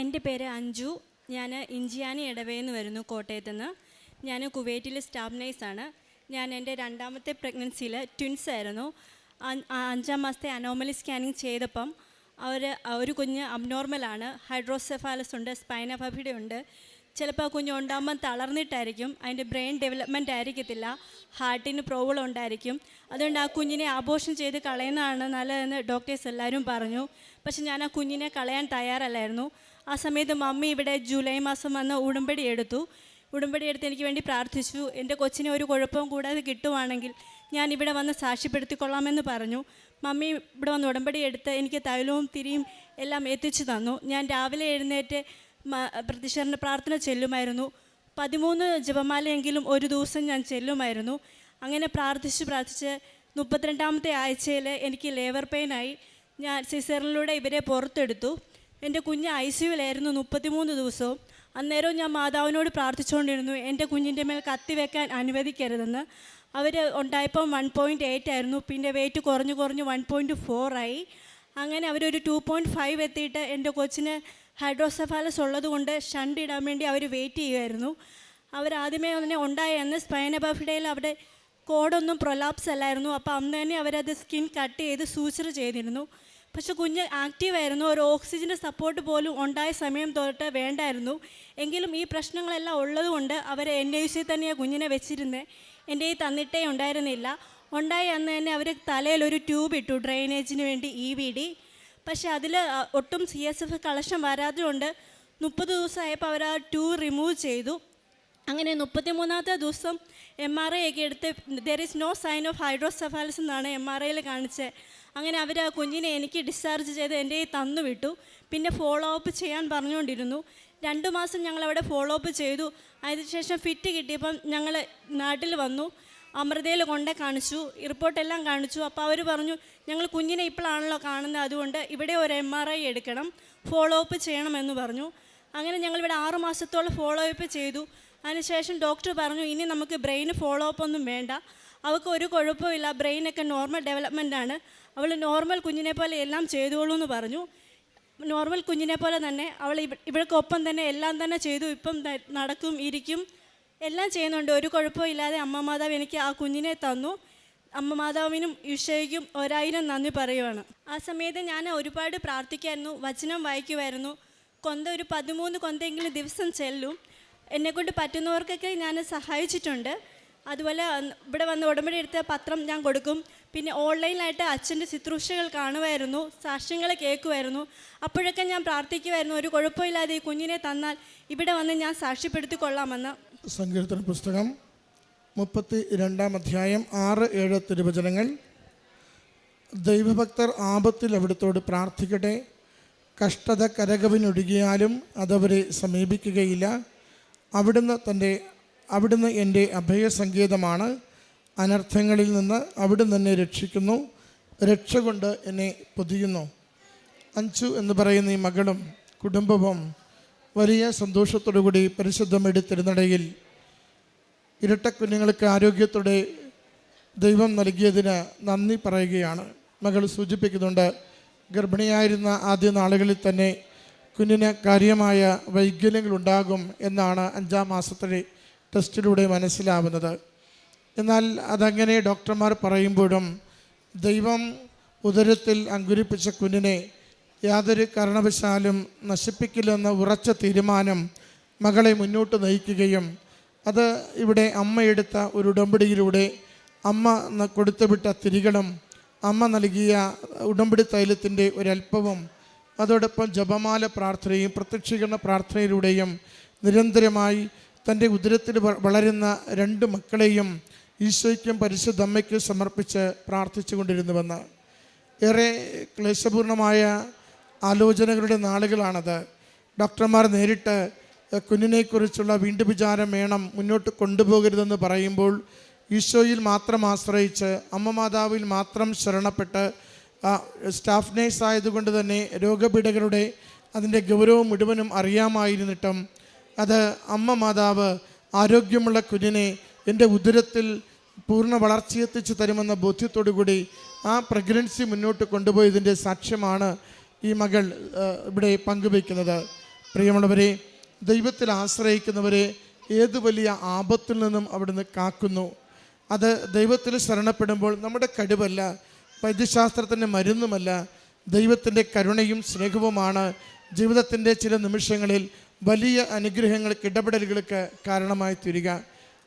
എന്റെ പേര് അഞ്ജു. ഞാൻ ഇഞ്ചിയാനി ഇടവേന്ന് വരുന്നു കോട്ടയത്ത് നിന്ന് ഞാൻ കുവൈറ്റിലെ സ്റ്റാഫ് നേഴ്സാണ് ഞാൻ എന്റെ രണ്ടാമത്തെ പ്രഗ്നൻസിയിൽ ട്വിൻസ് ആയിരുന്നു. അഞ്ചാം മാസത്തെ അനോമലി സ്കാനിങ് ചെയ്തപ്പം അവർ ഒരു കുഞ്ഞ് അബ്നോർമലാണ് ഹൈഡ്രോസെഫാലസ് ഉണ്ട് സ്പൈനഫബിഡ ഉണ്ട്. ചിലപ്പോൾ ആ കുഞ്ഞ് ഉണ്ടാകുമ്പം തളർന്നിട്ടായിരിക്കും അതിന്റെ ബ്രെയിൻ ഡെവലപ്മെന്റ് ആയിരിക്കത്തില്ല ഹാർട്ടിന് പ്രോബ്ലം ഉണ്ടായിരിക്കും. അതുകൊണ്ട് ആ കുഞ്ഞിനെ ആഘോഷം ചെയ്ത് കളയുന്നതാണ് നല്ലതെന്ന് ഡോക്ടേഴ്സ് എല്ലാവരും പറഞ്ഞു. പക്ഷെ ഞാൻ ആ കുഞ്ഞിനെ കളയാൻ തയ്യാറല്ലായിരുന്നു. ആ സമയത്ത് മമ്മി ഇവിടെ ജൂലൈ മാസം വന്ന് ഉടമ്പടി എടുത്തു. ഉടമ്പടി എടുത്ത് എനിക്ക് വേണ്ടി പ്രാർത്ഥിച്ചു. എന്റെ കൊച്ചിനെ ഒരു കുഴപ്പവും കൂടാതെ കിട്ടുവാണെങ്കിൽ ഞാൻ ഇവിടെ വന്ന് സാക്ഷ്യപ്പെടുത്തിക്കൊള്ളാമെന്ന് പറഞ്ഞു. മമ്മി ഇവിടെ വന്ന് ഉടമ്പടി എടുത്ത് എനിക്ക് തൈലവും തിരിയും എല്ലാം എത്തിച്ചു തന്നു. ഞാൻ രാവിലെ എഴുന്നേറ്റ് പ്രതിഷേധ പ്രാർത്ഥന ചെല്ലുമായിരുന്നു. പതിമൂന്ന് ജപമാലയെങ്കിലും ഒരു ദിവസം ഞാൻ ചെല്ലുമായിരുന്നു. അങ്ങനെ പ്രാർത്ഥിച്ച് പ്രാർത്ഥിച്ച് മുപ്പത്തിരണ്ടാമത്തെ ആഴ്ചയിൽ എനിക്ക് ലേബർ പെയിനായി ഞാൻ സിസറിലൂടെ ഇവരെ പുറത്തെടുത്തു. എന്റെ കുഞ്ഞ് ഐ സിയുലായിരുന്നു മുപ്പത്തിമൂന്ന് ദിവസവും. അന്നേരവും ഞാൻ മാതാവിനോട് പ്രാർത്ഥിച്ചുകൊണ്ടിരുന്നു എന്റെ കുഞ്ഞിന്റെ മേൽ കത്തി വെക്കാൻ അനുവദിക്കരുതെന്ന്. അവർ ഉണ്ടായപ്പം വൺ പോയിന്റ് എയ്റ്റ് ആയിരുന്നു. പിന്നെ വെയിറ്റ് കുറഞ്ഞു കുറഞ്ഞ് വൺ പോയിന്റ് ഫോറായി അങ്ങനെ അവരൊരു ടു പോയിന്റ് ഫൈവ് എത്തിയിട്ട് എന്റെ കൊച്ചിന് ഹൈഡ്രോസെഫാലസ് ഉള്ളതുകൊണ്ട് ഷണ്ട് ഇടാൻ വേണ്ടി അവർ വെയിറ്റ് ചെയ്യുമായിരുന്നു അവരാദ്യമേ തന്നെ ഉണ്ടായ അന്ന് സ്പൈനബഫിഡയിൽ അവിടെ കോഡൊന്നും പ്രൊലാപ്സ് അല്ലായിരുന്നു. അപ്പോൾ അന്ന് തന്നെ അവരത് സ്കിൻ കട്ട് ചെയ്ത് സൂച്ചർ ചെയ്തിരുന്നു. പക്ഷെ കുഞ്ഞ് ആക്റ്റീവായിരുന്നു ഒരു ഓക്സിജന്റെ സപ്പോർട്ട് പോലും ഉണ്ടായ സമയം തൊട്ട് വേണ്ടായിരുന്നു. എങ്കിലും ഈ പ്രശ്നങ്ങളെല്ലാം ഉള്ളതുകൊണ്ട് അവർ എൻ ഐ സി തന്നെയാണ് കുഞ്ഞിനെ വെച്ചിരുന്നത് എന്റെ ഈ തന്നിട്ടേ ഉണ്ടായിരുന്നില്ല. ഉണ്ടായി അന്ന് തന്നെ അവർ തലയിൽ ഒരു ട്യൂബ് ഇട്ടു. ഡ്രെയിനേജിന് വേണ്ടി ഇ വി ഡി പക്ഷെ അതിൽ ഒട്ടും സി എസ് എഫ് കളക്ഷൻ വരാത്തത് കൊണ്ട് മുപ്പത് ദിവസമായപ്പോൾ അവർ ആ ട്യൂബ് റിമൂവ് ചെയ്തു. അങ്ങനെ മുപ്പത്തിമൂന്നാമത്തെ ദിവസം എം ആർ ഐ ഒക്കെ എടുത്ത് there is no sign of hydrocephalus എന്നാണ് എം ആർ ഐയിൽ കാണിച്ചത് അങ്ങനെ അവർ ആ കുഞ്ഞിനെ എനിക്ക് ഡിസ്ചാർജ് ചെയ്ത് എന്റെ കയ്യിൽ തന്നു വിട്ടു. പിന്നെ ഫോളോ അപ്പ് ചെയ്യാൻ പറഞ്ഞുകൊണ്ടിരുന്നു. രണ്ട് മാസം ഞങ്ങൾ അവിടെ ഫോളോ അപ്പ് ചെയ്തു. അതിനുശേഷം ഫിറ്റ് കിട്ടിയപ്പം ഞങ്ങൾ നാട്ടിൽ വന്നു. അമൃതയിൽ കൊണ്ടേ കാണിച്ചു. റിപ്പോർട്ടെല്ലാം കാണിച്ചു. അപ്പോൾ അവർ പറഞ്ഞു ഞങ്ങൾ കുഞ്ഞിനെ ഇപ്പോഴാണല്ലോ കാണുന്നത്. അതുകൊണ്ട് ഇവിടെ ഒരു എം ആർ ഐ എടുക്കണം. ഫോളോ അപ്പ് ചെയ്യണമെന്ന് പറഞ്ഞു. അങ്ങനെ ഞങ്ങളിവിടെ ആറ് മാസത്തോളം ഫോളോ അപ്പ് ചെയ്തു. അതിനുശേഷം ഡോക്ടർ പറഞ്ഞു ഇനി നമുക്ക് ബ്രെയിൻ ഫോളോ അപ്പ് ഒന്നും വേണ്ട. അവൾക്ക് ഒരു കുഴപ്പമില്ല ബ്രെയിനൊക്കെ നോർമൽ ഡെവലപ്മെന്റ് ആണ്. അവൾ നോർമൽ കുഞ്ഞിനെ പോലെ എല്ലാം ചെയ്തോളൂ എന്ന് പറഞ്ഞു. നോർമൽ കുഞ്ഞിനെ പോലെ തന്നെ അവൾ ഇവ- ഇവൾക്കൊപ്പം തന്നെ എല്ലാം തന്നെ ചെയ്തു. ഇപ്പം നടക്കും ഇരിക്കും. എല്ലാം ചെയ്യുന്നുണ്ട്. ഒരു കുഴപ്പമില്ലാതെ അമ്മ മാതാവ് എനിക്ക് ആ കുഞ്ഞിനെ തന്നു. അമ്മ മാതാവിനും ഈശോയ്ക്കും ഒരായിരം നന്ദി പറയുവാണ്. ആ സമയത്ത് ഞാൻ ഒരുപാട് പ്രാർത്ഥിക്കായിരുന്നു. വചനം വായിക്കുമായിരുന്നു കൊന്ത ഒരു പതിമൂന്ന് കൊന്തെങ്കിലും ദിവസം ചെല്ലും. എന്നെക്കൊണ്ട് പറ്റുന്നവർക്കൊക്കെ ഞാൻ സഹായിച്ചിട്ടുണ്ട്. അതുപോലെ ഇവിടെ വന്ന് ഉടമ്പടി എടുത്ത പത്രം ഞാൻ കൊടുക്കും. പിന്നെ ഓൺലൈനിലായിട്ട് അച്ഛന്റെ ശുശ്രൂഷകൾ കാണുമായിരുന്നു സാക്ഷ്യങ്ങൾ കേൾക്കുമായിരുന്നു. അപ്പോഴൊക്കെ ഞാൻ പ്രാർത്ഥിക്കുമായിരുന്നു ഒരു കുഴപ്പമില്ലാതെ ഈ കുഞ്ഞിനെ തന്നാൽ ഇവിടെ വന്ന് ഞാൻ സാക്ഷ്യപ്പെടുത്തിക്കൊള്ളാമെന്ന് സങ്കീർത്തന പുസ്തകം മുപ്പത്തി രണ്ടാം അധ്യായം ആറ് ഏഴ് തിരുവചനങ്ങൾ ദൈവഭക്തർ ആപത്തിൽ അവിടുത്തോട് പ്രാർത്ഥിക്കട്ടെ. കഷ്ടത കരകവിനൊഴുകിയാലും അതവരെ സമീപിക്കുകയില്ല. അവിടുന്ന് തന്റെ അവിടുന്ന് എന്റെ അഭയസങ്കേതമാണ്. അനർത്ഥങ്ങളിൽ നിന്ന് അവിടുന്ന് എന്നെ രക്ഷിക്കുന്നു. രക്ഷ കൊണ്ട് എന്നെ പൊതിയുന്നു. അഞ്ചു എന്ന് പറയുന്ന ഈ മകളും കുടുംബവും വലിയ സന്തോഷത്തോടുകൂടി പരിശുദ്ധം തിരുനടയിൽ ഇരട്ട കുഞ്ഞുങ്ങൾക്ക് ആരോഗ്യത്തോടെ ദൈവം നൽകിയതിന് നന്ദി പറയുകയാണ്. മകൾ സൂചിപ്പിക്കുന്നുണ്ട് ഗർഭിണിയായിരുന്ന ആദ്യ നാളുകളിൽ തന്നെ കുഞ്ഞിന് കാര്യമായ വൈകല്യങ്ങളുണ്ടാകും എന്നാണ് അഞ്ചാം മാസത്തിലെ ടെസ്റ്റിലൂടെ മനസ്സിലാവുന്നത്. എന്നാൽ അതങ്ങനെ ഡോക്ടർമാർ പറയുമ്പോഴും ദൈവം ഉദരത്തിൽ അങ്കുരിപ്പിച്ച കുഞ്ഞിനെ യാതൊരു കാരണവശാലും നശിപ്പിക്കില്ലെന്ന ഉറച്ച തീരുമാനം മകളെ മുന്നോട്ട് നയിക്കുകയും അത് ഇവിടെ അമ്മ എടുത്ത ഒരു ഉടമ്പടിയിലൂടെ അമ്മ കൊടുത്തുവിട്ട തിരികളും അമ്മ നൽകിയ ഉടമ്പടി തൈലത്തിന്റെ ഒരല്പവും അതോടൊപ്പം ജപമാല പ്രാർത്ഥനയും പ്രത്യക്ഷീകരണ പ്രാർത്ഥനയിലൂടെയും നിരന്തരമായി തന്റെ ഉദരത്തിൽ വളരുന്ന രണ്ട് മക്കളെയും ഈശോയ്ക്കും പരിശുദ്ധ അമ്മയ്ക്കും സമർപ്പിച്ച് പ്രാർത്ഥിച്ചു കൊണ്ടിരുന്നുവെന്ന്. ഏറെ ക്ലേശപൂർണമായ ആലോചനകളുടെ നാളുകളാണത്. ഡോക്ടർമാർ നേരിട്ട് കുഞ്ഞിനെക്കുറിച്ചുള്ള വീണ്ടും വിചാരം വേണം മുന്നോട്ട് കൊണ്ടുപോകരുതെന്ന് പറയുമ്പോൾ ഈശോയിൽ മാത്രം ആശ്രയിച്ച് അമ്മ മാതാവിൽ മാത്രം ശരണപ്പെട്ട് സ്റ്റാഫ് നേഴ്സ് ആയതുകൊണ്ട് തന്നെ രോഗപീഠകളുടെ അതിന്റെ ഗൗരവം മുഴുവനും അറിയാമായിരുന്നിട്ടും അത് അമ്മ മാതാവ് ആരോഗ്യമുള്ള കുഞ്ഞിനെ എന്റെ ഉദരത്തിൽ പൂർണ വളർച്ചയെത്തിച്ച് തരുമെന്ന ബോധ്യത്തോടു കൂടി ആ പ്രഗ്നൻസി മുന്നോട്ട് കൊണ്ടുപോയതിന്റെ സാക്ഷ്യമാണ് ഈ മകൾ ഇവിടെ പങ്കുവയ്ക്കുന്നത്. പ്രിയമുള്ളവരെ ദൈവത്തിൽ ആശ്രയിക്കുന്നവരെ ഏത് വലിയ ആപത്തിൽ നിന്നും അവിടുന്ന് കാക്കുന്നു? അത് ദൈവത്തിൽ ശരണപ്പെടുമ്പോൾ നമ്മുടെ കഴിവല്ല. വൈദ്യശാസ്ത്രത്തിന്റെ മരുന്നുമല്ല ദൈവത്തിന്റെ കരുണയും സ്നേഹവുമാണ് ജീവിതത്തിന്റെ ചില നിമിഷങ്ങളിൽ വലിയ അനുഗ്രഹങ്ങൾക്ക് ഇടപെടലുകൾക്ക് കാരണമായി തീരുക.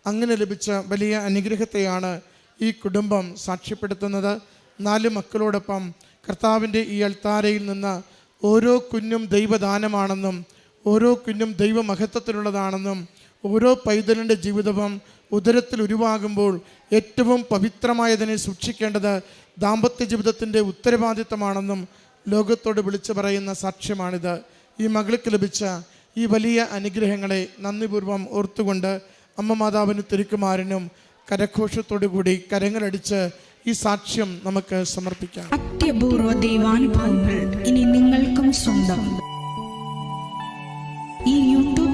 അങ്ങനെ ലഭിച്ച വലിയ അനുഗ്രഹത്തെയാണ് ഈ കുടുംബം സാക്ഷ്യപ്പെടുത്തുന്നത്. നാല് മക്കളോടൊപ്പം കർത്താവിന്റെ ഈ അൾത്താരയിൽ നിന്ന് ഓരോ കുഞ്ഞും ദൈവദാനമാണെന്നും ഓരോ കുഞ്ഞും ദൈവമഹത്വത്തിലുള്ളതാണെന്നും ഓരോ പൈതലിന്റെ ജീവിതവും ഉദരത്തിൽ ഉരുവാകുമ്പോൾ ഏറ്റവും പവിത്രമായതിനെ സൂക്ഷിക്കേണ്ടത് ദാമ്പത്യ ജീവിതത്തിന്റെ ഉത്തരവാദിത്തമാണെന്നും ലോകത്തോട് വിളിച്ചു പറയുന്ന സാക്ഷ്യമാണിത്. ഈ മകൾക്ക് ലഭിച്ച ഈ വലിയ അനുഗ്രഹങ്ങളെ നന്ദിപൂർവം ഓർത്തുകൊണ്ട് അമ്മ മാതാവിന് തിരുക്കുമാരനും കരഘോഷത്തോടു കൂടി കരങ്ങളടിച്ച് ഈ സാക്ഷ്യം നമുക്ക് സമർപ്പിക്കാം. അത്യപൂർവ ദൈവാനുഭവങ്ങൾ ഇനി നിങ്ങൾക്കും സ്വന്തം.